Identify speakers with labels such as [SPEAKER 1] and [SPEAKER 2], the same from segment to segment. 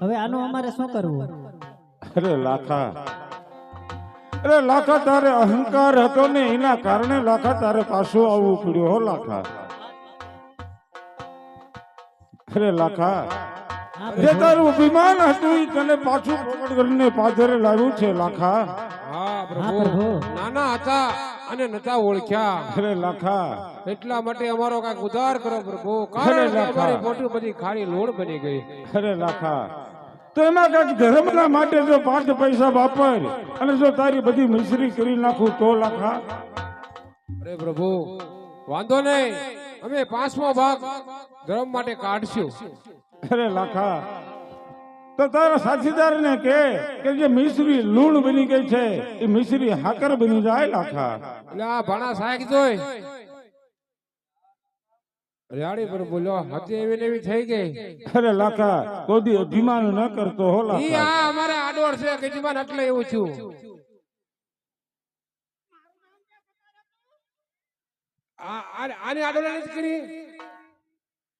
[SPEAKER 1] હવે આનું અમારે શું કરવું?
[SPEAKER 2] અરે લાખા. અરે લાખા તારે અહંકાર હતો ને એના કારણે લાખા તારે પાછું આવવું પડ્યું હો લાખા. અરે લાખા જે તારું અભિમાન હતું તને પાછું પ્રગટ કરીને પાથરે લાવ્યું છે લાખા.
[SPEAKER 3] હા પ્રભુ. નાના હતા અને નતા ઓળખ્યા.
[SPEAKER 2] અરે લાખા
[SPEAKER 3] એટલા માટે અમારો કાંઈક ઉધાર કરો પ્રભુ. કારણ કે અમારી મોટી બધી ખાલી લોડ બની ગઈ.
[SPEAKER 2] અરે લાખા. તો એમાં કંઈક ધર્મના માટે જો પાંચ પૈસા વાપર અને જો તારી બધી મિશ્રી કરી નાખું તો લાખા.
[SPEAKER 3] અરે પ્રભુ વાંધો નહીં. અમે પાંચમો ભાગ ધર્મ માટે કાઢશું.
[SPEAKER 2] અરે લાખા. તો તારા સાથીદારને કે કે જે મિશ્રી લૂણ બની ગઈ છે એ મિશ્રી હાકર બની જાય લાખા.
[SPEAKER 3] એટલે આ ભાણા સાહેબ જોઈ રેડી પર બોલ્યો હતી એવી ને એવી થઈ ગઈ.
[SPEAKER 2] અરે લાખા કોઈ અભિમાન ન કરતો હો લાખા ઈ
[SPEAKER 3] આ અમારે આડોળ છે કે જીવન એટલે એવું છું. આ આ- આની આડોળ નથી કરી?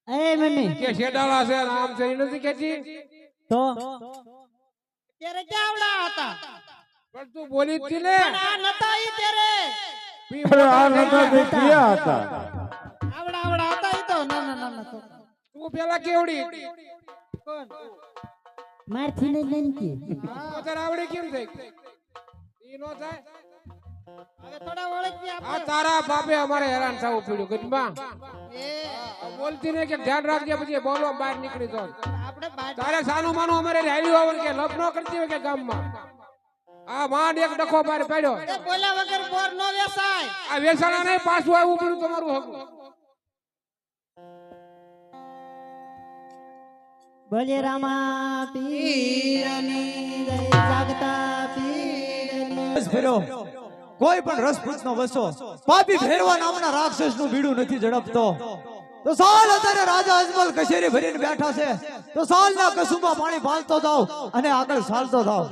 [SPEAKER 1] એ મમ્મી.
[SPEAKER 3] કે શેડાળા છે ને છે એ નથી કેતી?
[SPEAKER 1] તો?
[SPEAKER 4] ત્યારે કેવડા હતા?
[SPEAKER 3] પણ તું બોલી જ હતી ને.
[SPEAKER 4] પણ આ નતા ઈ ત્યારે.
[SPEAKER 3] પી
[SPEAKER 2] આ નતા તે ક્યાં હતા?
[SPEAKER 4] આવડા આવડા હતા ઈ તો ના ના ના ના તો.
[SPEAKER 3] તું પેલા કેવડી?
[SPEAKER 4] કોણ?
[SPEAKER 1] મારથી નહીં નનકી
[SPEAKER 3] તો તારે આવડી કેમ થઈ ઈ નો થાય?
[SPEAKER 4] હવે થોડા ઓળખી
[SPEAKER 3] આ તારા બાપે અમારે હેરાન થવું પડ્યું ગજમાં
[SPEAKER 4] એ.
[SPEAKER 3] બોલતી ને કે ધ્યાન રાખજે પછી બોલો બહાર નીકળી તો
[SPEAKER 4] આપણે
[SPEAKER 3] તારે સાનું માનું અમારે હાલ્યું આવે કે લપ ન કરતી હોય કે ગામમાં? આ માંડ એક ડખો બહાર પડ્યો.
[SPEAKER 4] એ બોલ્યા વગર બોર નો વેસાય.
[SPEAKER 3] આ વેસાણા નહીં પાછું આવવું પડ્યું તમારું હકું
[SPEAKER 1] બોલે રામા પીરની
[SPEAKER 5] કોઈ પણ રસપૂતનો વસો, પાપી ભેરવા નામના રાક્ષસનું બીડું નથી ઝડપતો. તો સાલ અત્યારે રાજા અજમલ કચેરી ભરીને બેઠા છે. તો સાલના કસુંબા પાણી પાલતો જાવ અને આગળ ચાલતો જાવ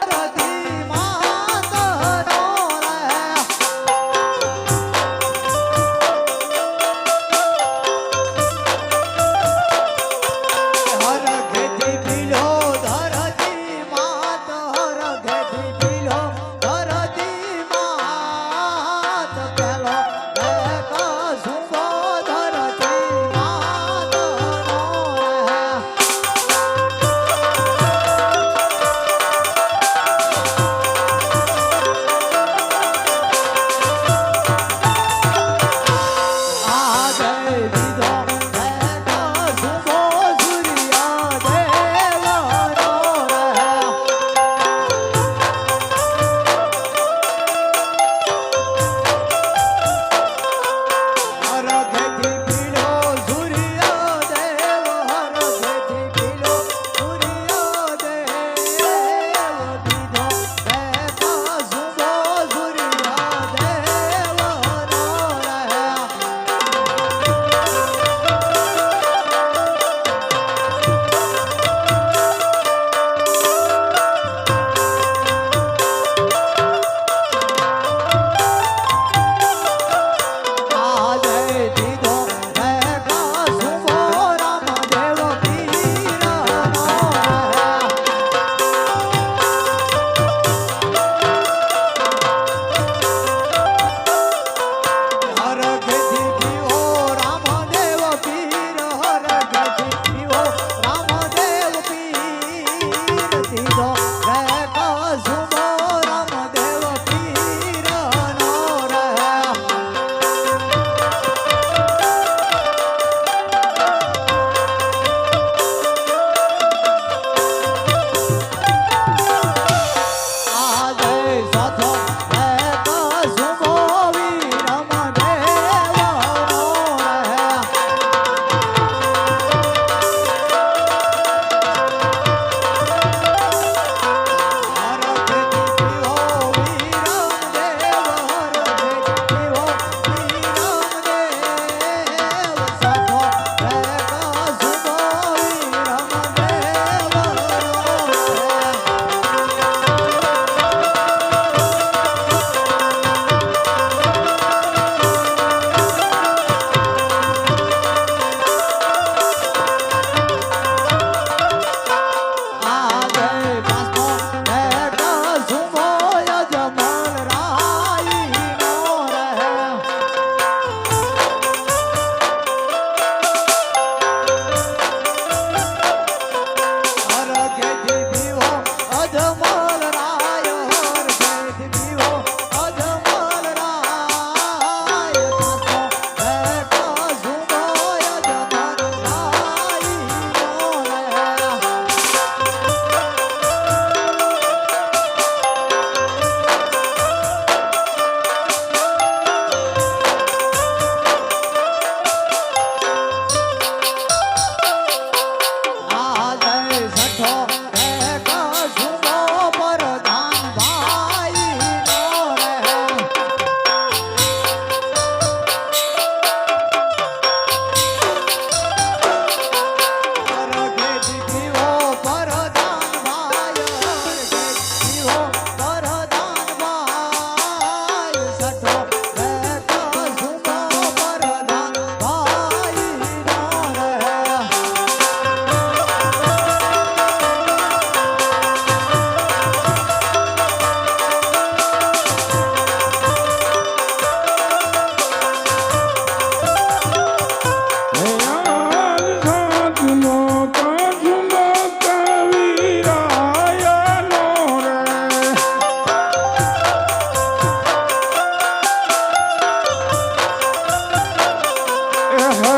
[SPEAKER 5] ધરતી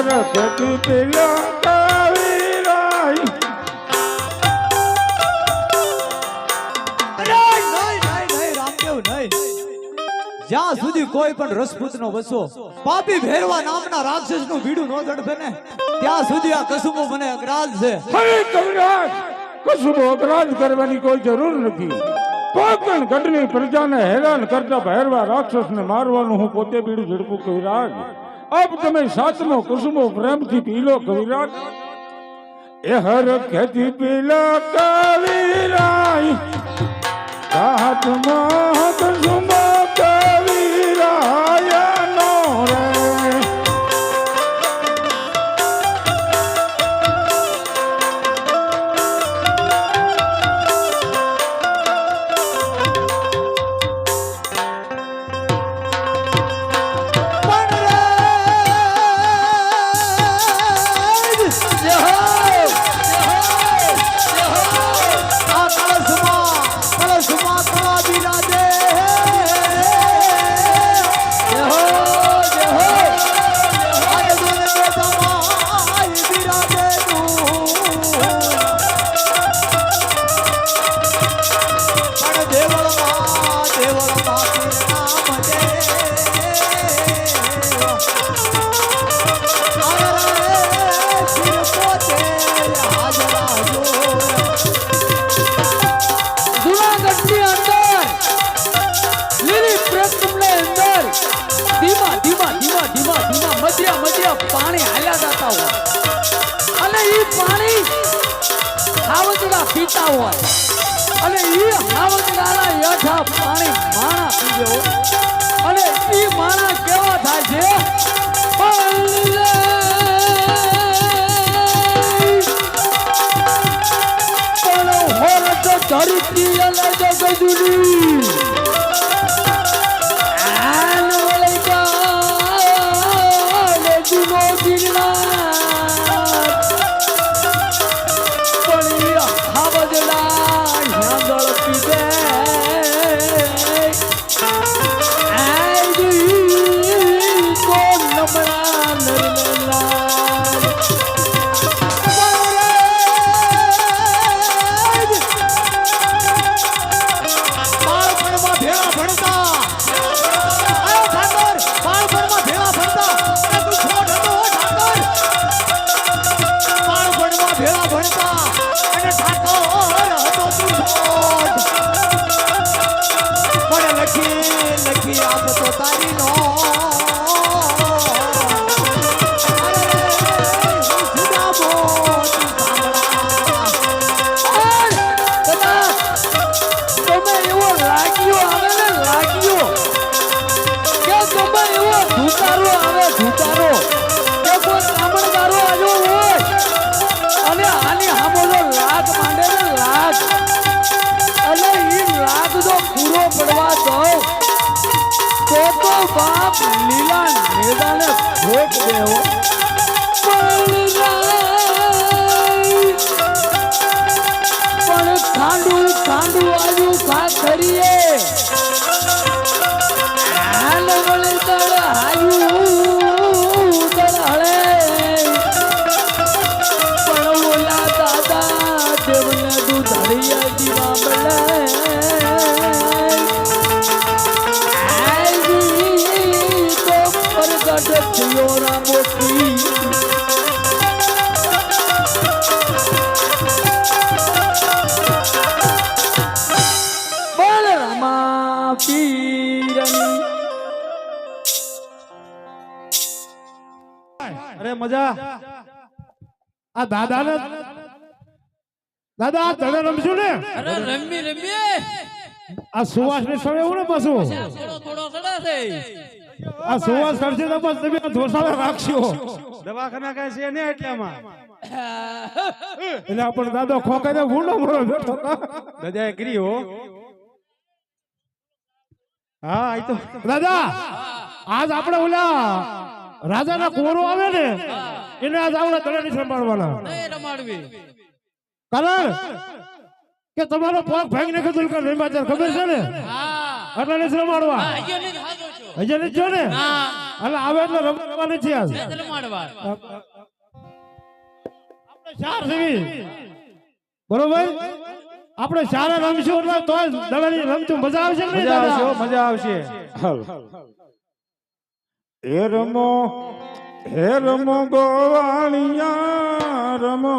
[SPEAKER 5] ગણપતિ જ્યાં સુધી કોઈ પણ રસપૂત નો વસો પાપી ભેરવા નામના રાક્ષસનું બીડું નો ઝડપે ને ત્યાં સુધી આ કસુમો મને અગ્રાજ છે.
[SPEAKER 2] કસુમો અગ્રાજ કરવાની કોઈ જરૂર નથી. કોઈ પણ ગઢની પ્રજાને હેરાન કરતા ભેરવા રાક્ષસને મારવાનું હું પોતે બીડું ઝડપું કહી રહ્યા અબ તમે સાતમો, કુસુમો, પ્રેમથી પી લો કવિરાજ એ હર ખેતી પીલા કવિરાય સાતમો, કુસુમો
[SPEAKER 6] પાણી હાલ્યા જતા હોય. અને એ પાણી હાવજડા પીતા હોય. અને એ હાવજડાના યથા પાણી માણા પીવે હોય. અને એ માણા કેવા થાય છે? ધરતી અલગ ગજુલી.
[SPEAKER 2] આ દાદા ને દાદા આ તને રમશું ને?
[SPEAKER 6] અરે રમી રમીએ.
[SPEAKER 2] આ સુવાસ ને સમય એવું ને પાછું? આ સુવાસ કરશે તો બસ તમે ધોસાળે રાખશો.
[SPEAKER 7] દવાખાના કઈ છે ને એટલામાં?
[SPEAKER 2] એટલે આપણે દાદો ખોકાઈ ને ભૂંડો ભરો બેઠો
[SPEAKER 7] દાદા કરી હો. હા આ તો.
[SPEAKER 2] દાદા આજ આપણે ઓલા રાજાના કોરો આવે ને એને આજ તને નહીં સંભાળવાના.
[SPEAKER 6] નહીં રમાડવી.
[SPEAKER 2] કારણ કે તમારો પગ ભાંગી નાખે તો કે રેમાચાર ખબર છે ને?
[SPEAKER 6] હા.
[SPEAKER 2] એટલે નહીં રમાડવા.
[SPEAKER 6] અહીંયા નહીં હાજો છો.
[SPEAKER 2] હજી નથી જો ને? એટલે આવે એટલે રમવા છે આજ. આપણે ચાર જેવી. બરોબર?
[SPEAKER 8] આપણે સારા રમશું એટલે તો દવાની રમતું મજા આવશે નહીં
[SPEAKER 7] મજા આવશે મજા આવશે.
[SPEAKER 2] એ હે રમો હે રમો ગોવાળિયા રમો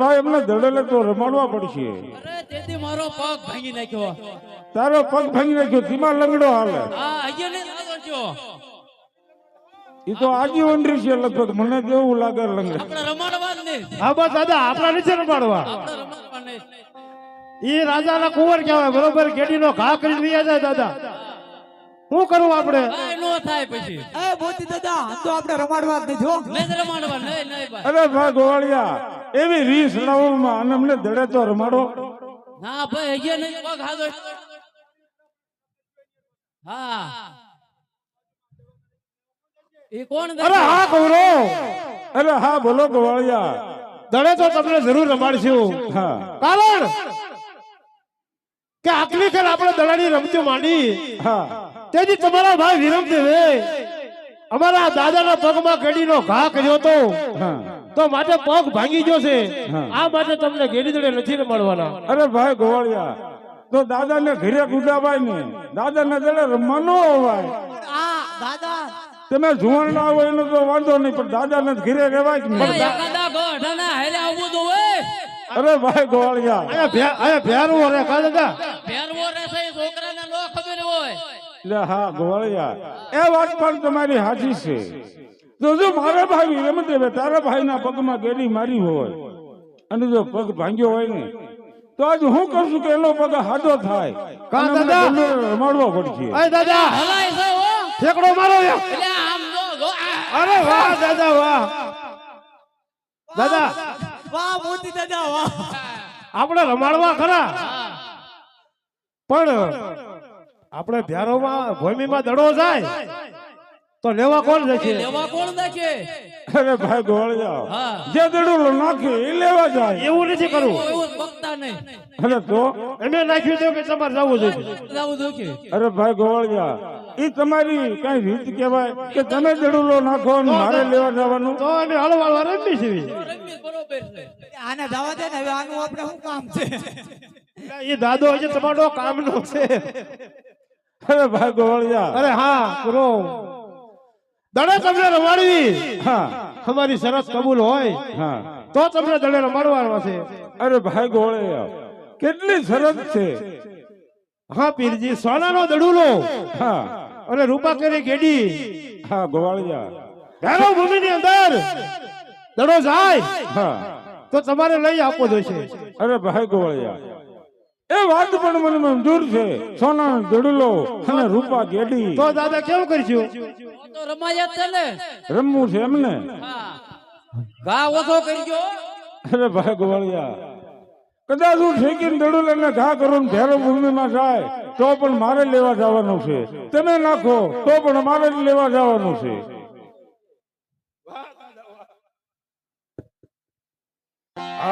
[SPEAKER 2] ભાઈ એમને દડેલે તો રમાડવા પડશે.
[SPEAKER 6] અરે તેથી મારો પગ ભાંગી નાખ્યો.
[SPEAKER 2] તારો પગ ભાંગી નાખ્યો ધીમા લંગડો હાલે. એ તો આજીવન છે લગભગ મને જેવું લાગે લંગડો.
[SPEAKER 6] આપણે રમાડવા જ નહીં.
[SPEAKER 8] હા બસ દાદા આપણા નીચે રમાડવા.
[SPEAKER 6] આપણે રમાડવા નહીં.
[SPEAKER 8] ઈ રાજાના કુંવર કહેવાય બરોબર? ગેડીનો ઘા કરી રહ્યા જાય દાદા. શું કરવું આપણે?
[SPEAKER 6] નો થાય પછી.
[SPEAKER 5] એ મોતી દાદા તો આપણે રમાડવા જ નથી હો
[SPEAKER 6] નહીં રમાડવા નહીં નહીં
[SPEAKER 2] અરે ભાઈ ગોવાળિયા. એવી રીસ લાવવામાં અને અમને દડે તો રમાડો.
[SPEAKER 6] ના ભાઈ અહીંયા નહીં પગ હાથો હા. એ કોણ
[SPEAKER 8] અરે હા કૌરો
[SPEAKER 2] અરે હા બોલો ગવાળિયા.
[SPEAKER 8] દડે તો તમને જરૂર રમાડશું.
[SPEAKER 2] હા.
[SPEAKER 8] કારણ કે આટલી ખેલ આપણે દડાની રમતી માંડી.
[SPEAKER 2] હા.
[SPEAKER 8] તેથી તમારા ભાઈ વિરમદેવે અમારા દાદાના પગમાં ગેડીનો ઘા કર્યો હતો.
[SPEAKER 2] હા.
[SPEAKER 8] તો માટે પગ ભાંગી ગયો છે. આ માટે તમને ગેડી દડે નથી મળવાના
[SPEAKER 2] અરે ભાઈ ગોવાળિયા તો દાદાને ઘરે ગુડાવાય ને. દાદાને દડે રમવાનો હોવાય
[SPEAKER 4] આ દાદા
[SPEAKER 2] તમે જુવાન ના હોય એનો તો વાંધો નહીં પણ દાદાને ને ઘરે રહેવાય અરે ભાઈ ગોવાળિયા.
[SPEAKER 8] અરે ભેરવો રે કા દાદા.
[SPEAKER 6] ભેરવો રે એ છોકરાને નો ખબર હોય.
[SPEAKER 2] લે હા ગોવાળિયા. એ વાત પણ તમારી હાજી છે. તો જો મારા ભાઈ રમતે તારા ભાઈના પગમાં ગેડી મારી હોય અને જો પગ ભાંગ્યો હોય ને તો આજ હું કરશું કે એનો પગ હાડો થાય. રમાડવો પડશે.
[SPEAKER 8] દાદા!
[SPEAKER 6] હલાય છે હો.
[SPEAKER 8] ઠેકડો મારો. અરે વાહ દાદા વાહ! દાદા!
[SPEAKER 5] વાહ મોતી દાદા વાહ.
[SPEAKER 8] આપણે રમાડવા ખરા. પણ આપણે ભ્યારોમાં ભૂમિમાં દડો જાય. તો લેવા કોણ જશે
[SPEAKER 6] લેવા કોણ દેખે
[SPEAKER 2] અરે ભાઈ ગોળ
[SPEAKER 6] હા.
[SPEAKER 2] જે દડુલો નાખી એ લેવા જાય.
[SPEAKER 8] એવું નથી કરવું.
[SPEAKER 6] એવું બકતા નહીં.
[SPEAKER 2] અરે તો?
[SPEAKER 8] અમે નાખ્યું તો કે તમારે જવું જોઈએ.
[SPEAKER 6] જાવું જોઈએ
[SPEAKER 2] અરે ભાઈ ગોવાળિયા એ તમારી કઈ રીત કહેવાય કે તમે દડુલો નાખો અને મારે લેવા જવાનું?
[SPEAKER 8] તો એને હળવાળવા રમી છે.
[SPEAKER 5] આને જવા દે ને હવે આનું આપણે શું કામ છે?
[SPEAKER 8] એ દાદો હજી તમારો કામનો છે.
[SPEAKER 2] અરે ભાઈ ગોવાળિયા
[SPEAKER 8] અરે હા કરો દડે તમને રમાડવી.
[SPEAKER 2] હા.
[SPEAKER 8] અમારી શરત કબૂલ હોય.
[SPEAKER 2] હા.
[SPEAKER 8] તો તમને દડે રમાડવાનો છે.
[SPEAKER 2] અરે ભાઈ ગોળે કેટલી સરસ છે.
[SPEAKER 8] હા પીરજી સોનાનો દડુલો.
[SPEAKER 2] હા.
[SPEAKER 8] અને રૂપા કરી ગેડી
[SPEAKER 2] હા ગોવાળિયા.
[SPEAKER 8] ભેરો ભૂમિની અંદર દડો જાય
[SPEAKER 2] હા.
[SPEAKER 8] તો તમારે લઈ આપવો જોઈશે.
[SPEAKER 2] અરે ભાઈ ગોવાળિયા. એ વાત પણ મને મંજૂર છે. સોના દડુલો અને રૂપા ગેડી.
[SPEAKER 8] તો દાદા કેવું કરશું?
[SPEAKER 6] તો રમાયા છે ને.
[SPEAKER 2] રમવું છે એમને.
[SPEAKER 6] ઘા ઓછો કરજો.
[SPEAKER 2] અરે ભાઈ ગોવાળિયા કદાચ હું ઠેકીને દડુલ અને ઘા કરો ને ભેરો ભૂમિમાં જાય તો પણ મારે લેવા જવાનું છે. તમે નાખો તો પણ મારે જ લેવા જવાનું છે.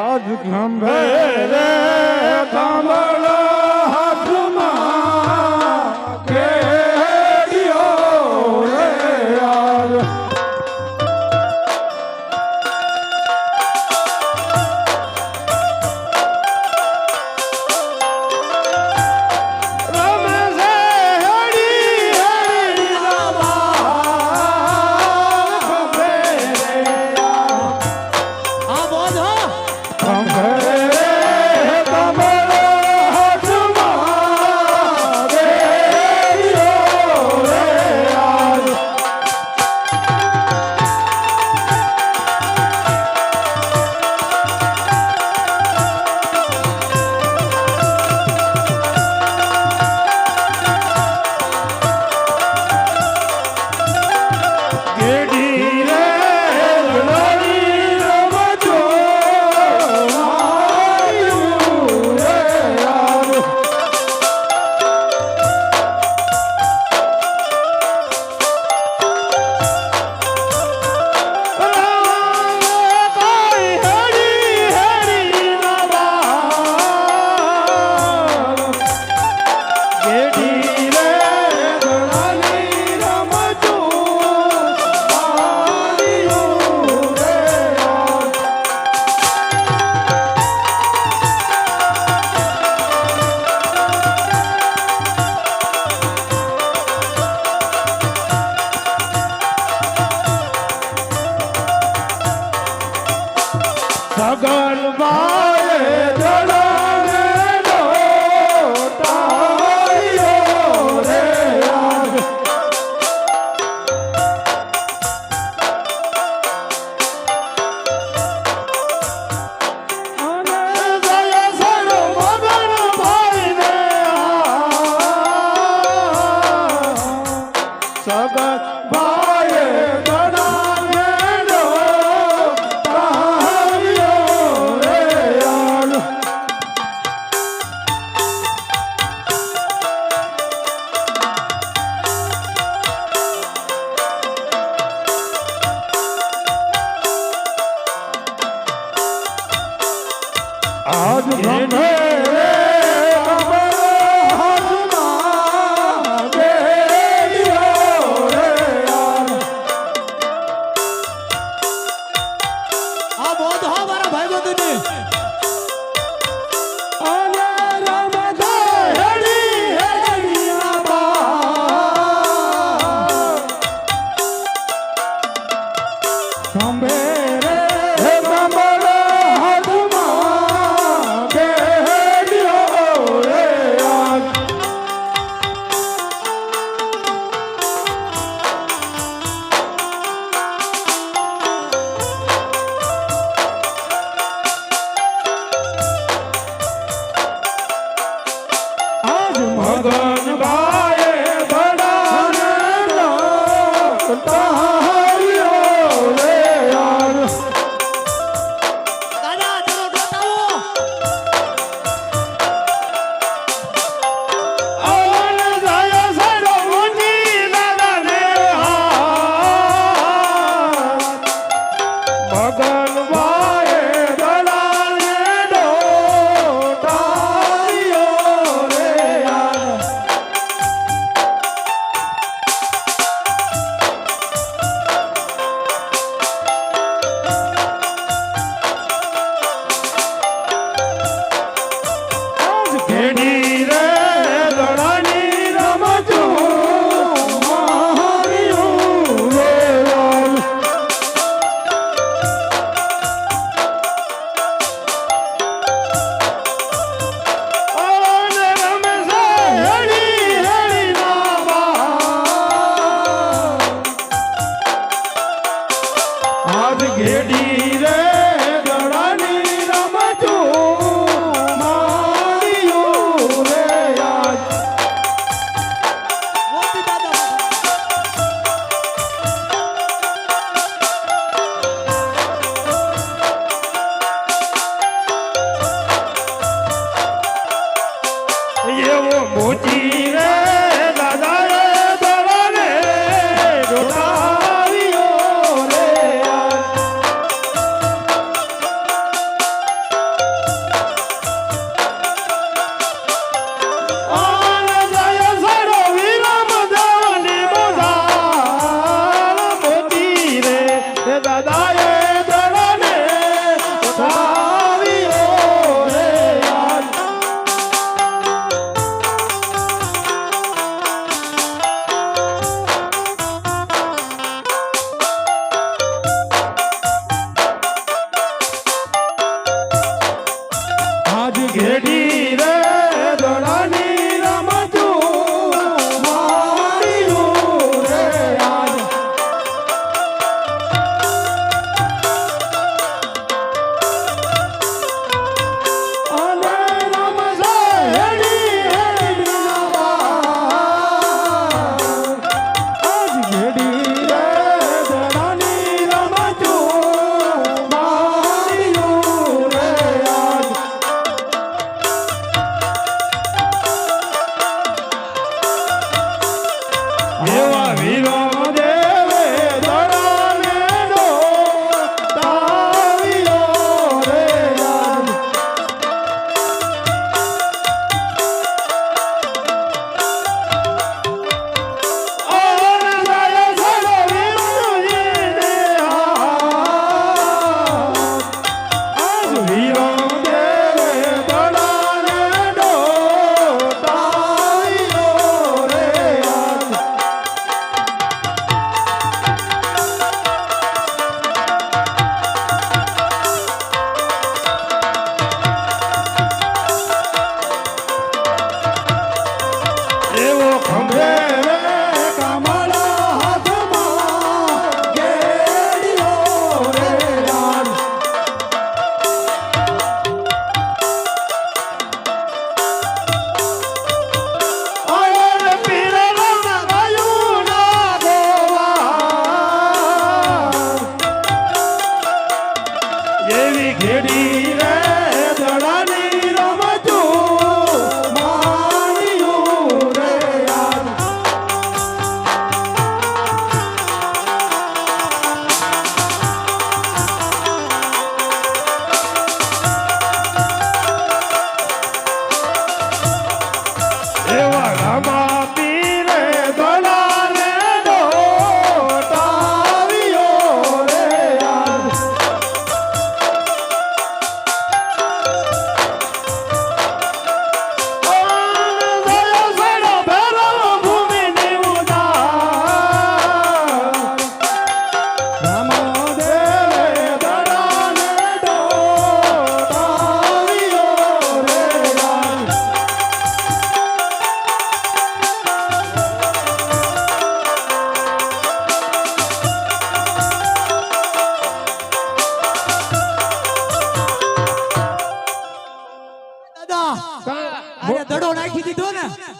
[SPEAKER 2] આજ ખંભે રે થાંભલો ખંભે રે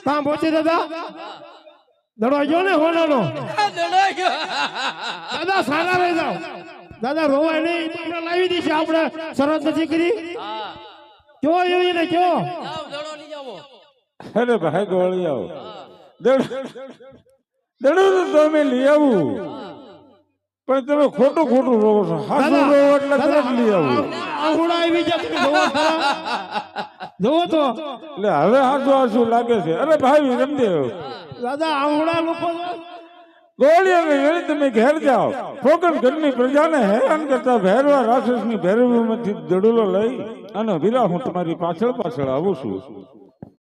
[SPEAKER 2] ને
[SPEAKER 8] કાં પહોંચી દાદા. દડો ગયો ને હોનાનો. દાદા સારા રહી જાઓ. દાદા રોવાય નહીં તમને લાવી દઈશું આપણે સરહદ નથી કરી. કયો એવી ને કયો
[SPEAKER 2] અરે ભાઈ ગોળી આવો. દડો દડો તો તમે લઈ આવું. પણ તમે ખોટું ખોટું રોવો છો. હાસું
[SPEAKER 8] દાદા,
[SPEAKER 2] રોવો એટલે તરત લઈ આવું.
[SPEAKER 8] આ- આંગુડા આવી જાય જોવો જોવો તો.
[SPEAKER 2] એટલે હવે હાસુ હાસુ લાગે છે. અરે ભાઈ રમદેવ
[SPEAKER 8] દાદા આંગુડા લોકો
[SPEAKER 2] ગોળી અને વેળી તમે ઘેર જાઓ. ફોકન ઘરની પ્રજાને હેરાન કરતા ભેરવા રાક્ષસની ભૈરવીમાંથી દડુલો લઈ અને વિરા હું તમારી પાછળ પાછળ આવું છું.